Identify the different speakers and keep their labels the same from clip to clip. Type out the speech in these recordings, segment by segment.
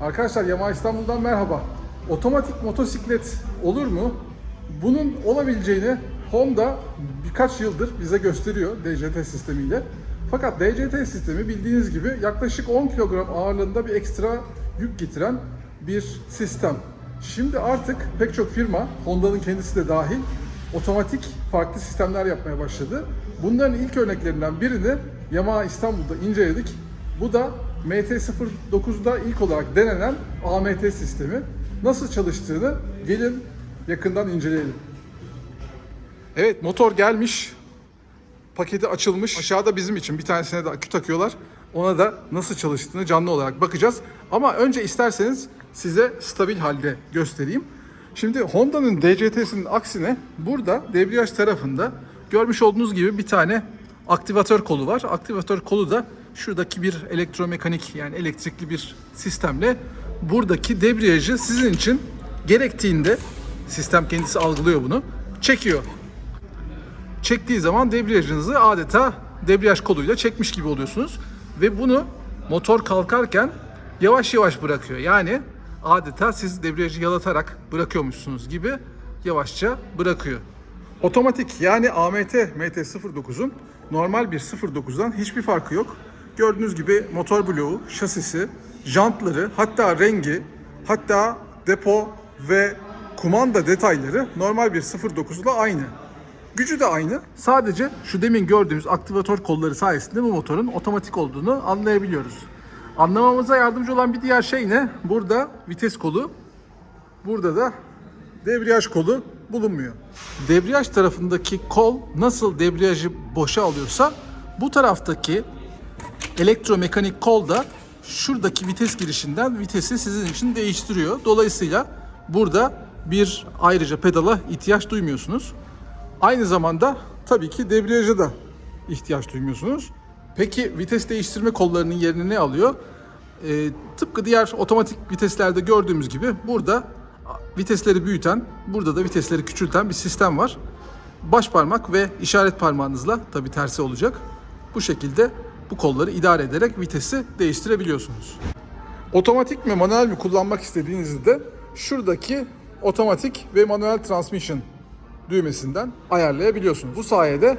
Speaker 1: Arkadaşlar Yamaha İstanbul'dan merhaba. Otomatik motosiklet olur mu? Bunun olabileceğini Honda birkaç yıldır bize gösteriyor DCT sistemiyle. Fakat DCT sistemi bildiğiniz gibi yaklaşık 10 kilogram ağırlığında bir ekstra yük getiren bir sistem. Şimdi artık pek çok firma, Honda'nın kendisi de dahil, otomatik farklı sistemler yapmaya başladı. Bunların ilk örneklerinden birini Yamaha İstanbul'da inceledik. Bu da MT-09'da ilk olarak denenen AMT sistemi. Nasıl çalıştığını gelin yakından inceleyelim. Evet motor gelmiş. Paketi açılmış. Aşağıda bizim için bir tanesine de akü takıyorlar. Ona da nasıl çalıştığını canlı olarak bakacağız. Ama önce isterseniz size stabil halde göstereyim. Şimdi Honda'nın DCT'sinin aksine burada debriyaj tarafında görmüş olduğunuz gibi bir tane aktivatör kolu var. Aktivatör kolu da şuradaki bir elektromekanik yani elektrikli bir sistemle buradaki debriyajı sizin için gerektiğinde sistem kendisi algılıyor bunu çekiyor çektiği zaman debriyajınızı adeta debriyaj koluyla çekmiş gibi oluyorsunuz. Ve bunu motor kalkarken yavaş yavaş bırakıyor. Yani adeta siz debriyajı yalatarak bırakıyormuşsunuz gibi yavaşça bırakıyor. Otomatik yani AMT MT-09'un normal bir 09'dan hiçbir farkı yok. Gördüğünüz gibi motor bloğu, şasisi, jantları, hatta rengi, hatta depo ve kumanda detayları normal bir 09 ile aynı. Gücü de aynı. Sadece şu demin gördüğümüz aktivatör kolları sayesinde bu motorun otomatik olduğunu anlayabiliyoruz. Anlamamıza yardımcı olan bir diğer şey ne? Burada vites kolu, burada da debriyaj kolu bulunmuyor. Debriyaj tarafındaki kol nasıl debriyajı boşa alıyorsa bu taraftaki elektromekanik kol da şuradaki vites girişinden vitesi sizin için değiştiriyor. Dolayısıyla burada bir ayrıca pedala ihtiyaç duymuyorsunuz. Aynı zamanda tabii ki debriyaja da ihtiyaç duymuyorsunuz. Peki vites değiştirme kollarının yerini ne alıyor? Ee, tıpkı diğer otomatik viteslerde gördüğümüz gibi burada vitesleri büyüten, burada da vitesleri küçülten bir sistem var. Baş parmak ve işaret parmağınızla tabii tersi olacak. Bu şekilde bu kolları idare ederek vitesi değiştirebiliyorsunuz. Otomatik mi manuel mi kullanmak istediğinizde şuradaki otomatik ve manuel transmission düğmesinden ayarlayabiliyorsunuz. Bu sayede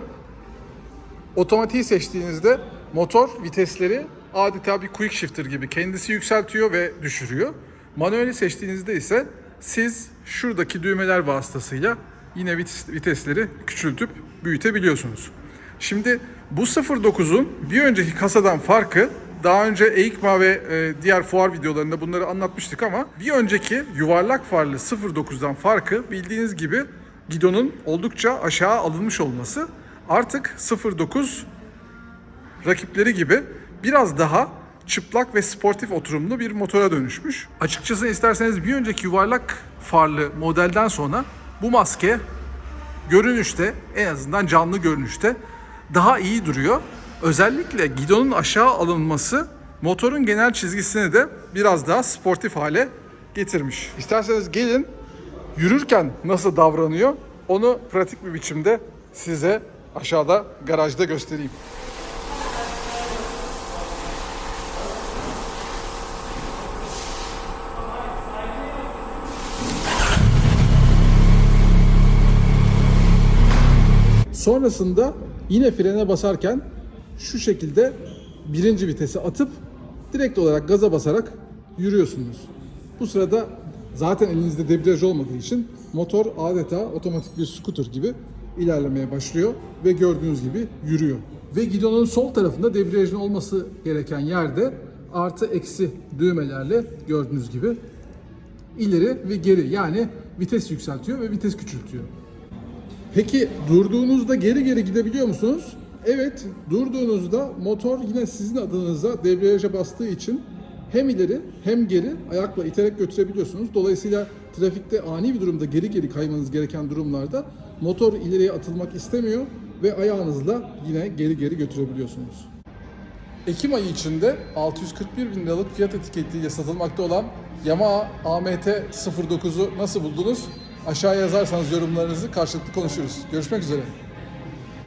Speaker 1: otomatiği seçtiğinizde motor vitesleri adeta bir quick shifter gibi kendisi yükseltiyor ve düşürüyor. Manueli seçtiğinizde ise siz şuradaki düğmeler vasıtasıyla yine vites- vitesleri küçültüp büyütebiliyorsunuz. Şimdi bu 09'un bir önceki kasadan farkı daha önce EICMA ve e, diğer fuar videolarında bunları anlatmıştık ama bir önceki yuvarlak farlı 09'dan farkı bildiğiniz gibi gidonun oldukça aşağı alınmış olması. Artık 09 rakipleri gibi biraz daha çıplak ve sportif oturumlu bir motora dönüşmüş. Açıkçası isterseniz bir önceki yuvarlak farlı modelden sonra bu maske görünüşte en azından canlı görünüşte daha iyi duruyor. Özellikle gidonun aşağı alınması motorun genel çizgisini de biraz daha sportif hale getirmiş. İsterseniz gelin yürürken nasıl davranıyor onu pratik bir biçimde size aşağıda garajda göstereyim. Sonrasında yine frene basarken şu şekilde birinci vitesi atıp direkt olarak gaza basarak yürüyorsunuz. Bu sırada zaten elinizde debriyaj olmadığı için motor adeta otomatik bir scooter gibi ilerlemeye başlıyor ve gördüğünüz gibi yürüyor. Ve gidonun sol tarafında debriyajın olması gereken yerde artı eksi düğmelerle gördüğünüz gibi ileri ve geri yani vites yükseltiyor ve vites küçültüyor. Peki durduğunuzda geri geri gidebiliyor musunuz? Evet, durduğunuzda motor yine sizin adınıza debriyaja bastığı için hem ileri hem geri ayakla iterek götürebiliyorsunuz. Dolayısıyla trafikte ani bir durumda geri geri kaymanız gereken durumlarda motor ileriye atılmak istemiyor ve ayağınızla yine geri geri götürebiliyorsunuz. Ekim ayı içinde 641 bin liralık fiyat etiketiyle satılmakta olan Yamaha AMT 09'u nasıl buldunuz? Aşağıya yazarsanız yorumlarınızı karşılıklı konuşuruz. Görüşmek üzere.